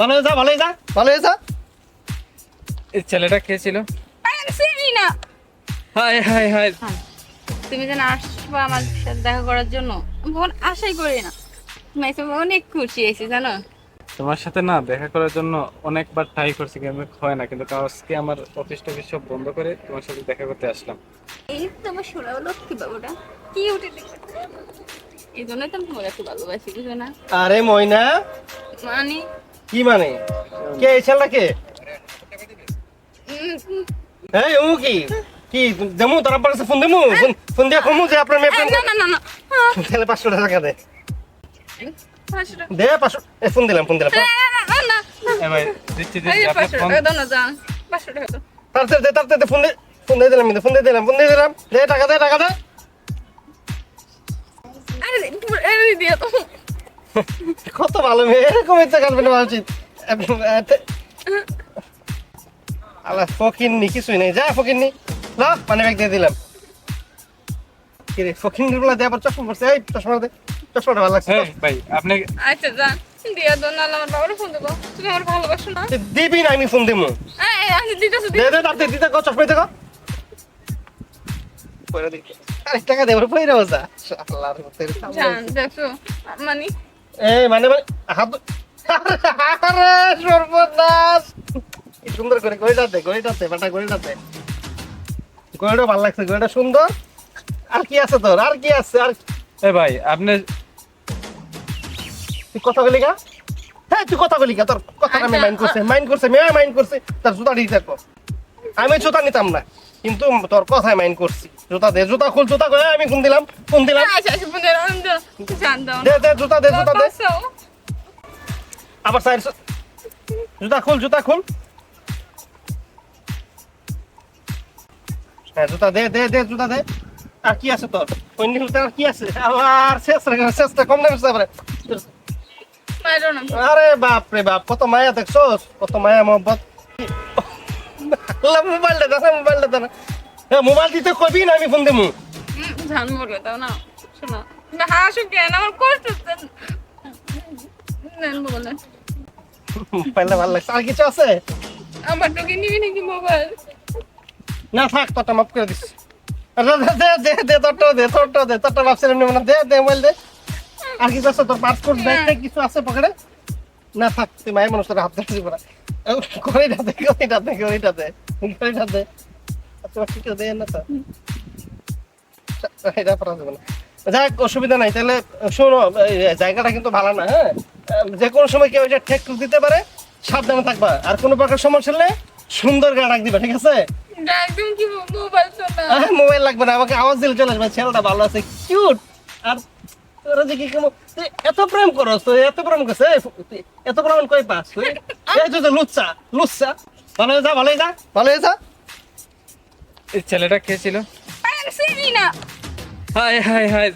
ভালো যা ভালো হয়ে যা। ভালো যা। এই ছেলেটা কে ছিল? আরে চিনি না। হাই হাই হাই তুমি যেন আসবা আমার সাথে দেখা করার জন্য। বোন আশাই করি না। তুমি এসে অনেক খুশি হয়েছি জানো? তোমার সাথে না দেখা করার জন্য অনেকবার ট্রাই করছি কিন্তু হয় না। কিন্তু আজকে আমার অফিস টফিস সব বন্ধ করে তোমার সাথে দেখা করতে আসলাম। এই তো আমার সোনা লক্ষ্মী বাবুটা। কি উঠে এই জন্যই তো আমি তোমার ভালোবাসি বুঝো না। আরে ময়না। মানে? কি মানে? কে এই ছেলেটা কে? এই ও কি? কি দেমু? তার আব্বার কাছে ফোন দেমু? ফোন- ফোন দিয়া কমু যে আপনার মেয়ে না না না না। তাহলে পাঁচশো টাকা দে। দে পাঁচশো এ, ফোন দিলাম ফোন দিলাম ফোন। তাড়াতাড়ি দে তাড়াতাড়ি ফোন দে ফোন দিয়ে দিলাম ফোন দিয়ে দিলাম ফোন দিয়ে দিলাম। দে টাকা দে টাকা দে। আরে, আরে দিয়ে তো। কত ভালো মেয়ে এরকম ইচ্ছা গার্লফ্রেন্ড হওয়া উচিত আল্লাহ ফকির নি কিছুই নেই। যা ফকির নি পানি ব্যাগ দিয়ে দিলাম। কিরে ফকির নি বলা দে আবার চশমা পড়ছে এই চশমা দে চশমাটা ভালো লাগছে। এই ভাই আপনি আচ্ছা, যান। দিয়ে দাও, নাহলে আমার বাবারও ফোন দেবো। তুমি আমার ভালোবাসো না? দিবি না আমি ফোন দিমু। এই, এই, আমি দিতেছি, দে দে তাড়াতাড়ি দিতে কো চশমা দিতে কো। পয়রা আরে টাকা দে পয়রা বসা আল্লাহর মতো যান, দেখছ? মানে, এই মানে মানে হাত আরে সর্বনাশ! কি সুন্দর করে গড়িটা দে গড়িটা দে বাটা গড়িটা গড়িটা ভালো লাগছে গড়িটা সুন্দর। আর কি আছে তোর? আর কি আছে? আর এ ভাই আপনি তুই কথা বলি গা? হ্যাঁ তুই কথা বলি গা তোর কথা আমি আচ্ছা, মাইন্ড করছে মাইন্ড করছে মেয়ে মাইন্ড করছে তার জুতা দিয়ে দেখো। আমি জুতা নিতাম না কিন্তু তোর কথায় মাইন্ড করছি। জুতা দে জুতা খুল জুতা করে আমি ফোন দিলাম ফোন দিলাম। দাও, আমি দাও। যান, দাও। দে দে জুতা দে জুতা দে। আবার। সাইড জুতা খুল জুতা খুল। হ্যাঁ জুতা দে দে দে জুতা দে। আর কি আছে তোর? অন্য জুতা কি আছে? আবার শেষ রে শেষ কম দামে আবার। আরে বাপ রে বাপ কত মায়া দেখছোস? কত মায়া মোহব্বত। মোবাইলটা দে না মোবাইলটা দে। হ্যাঁ মোবাইল দিতে কবি না আমি ফোন দেবো দাও না। শোনো। না, হাসো কেন? আমার কষ্ট নেন, বলেন। মোবাইলটা ভালো লাগছে। আর কিছু আছে? আমার তোকে নিবি নাকি মোবাইল? না থাক তোরটা মাফ করে দিস। দে দে দে দে তোরটা দে তোরটা দে তোরটা ভাবছিলাম নেব না। দে দে মোবাইল দে। আর কিছু আছে? তোর পাসপোর্ট ব্যাগ কিছু আছে পকেটে? না থাক তুই মায়ের মানুষ তোর হাত ধরছি পড়া করিটা দে করিটা দে করিটা দে করিটা দে। আচ্ছা ঠিক আছে দে না স্যার এটা পড়া যাবে না। যাক অসুবিধা নাই। তাহলে শোনো জায়গাটা কিন্তু ভালো না হ্যাঁ? যে কোনো সময় কেউ এটা ঠেক দিতে পারে সাবধানে থাকবা। আর কোনো প্রকার সমস্যা হলে সুন্দর গান ডাক দিবা ঠিক আছে? মোবাইল শোনা আরে মোবাইল লাগবে না আমাকে আওয়াজ দিলে চলে আসবে ছেলেটা ভালো আছে কিউট। আর তোরা যে কি তুই এত প্রেম করো তুই এত প্রেম করছে এত প্রেম কই পাস তুই? এই তো যে লুচ্চা লুচ্চা। ভালো যা ভালো যা ভালো যা। এই ছেলেটা কে ছিল? আরে চিনি না হাই হাই হাই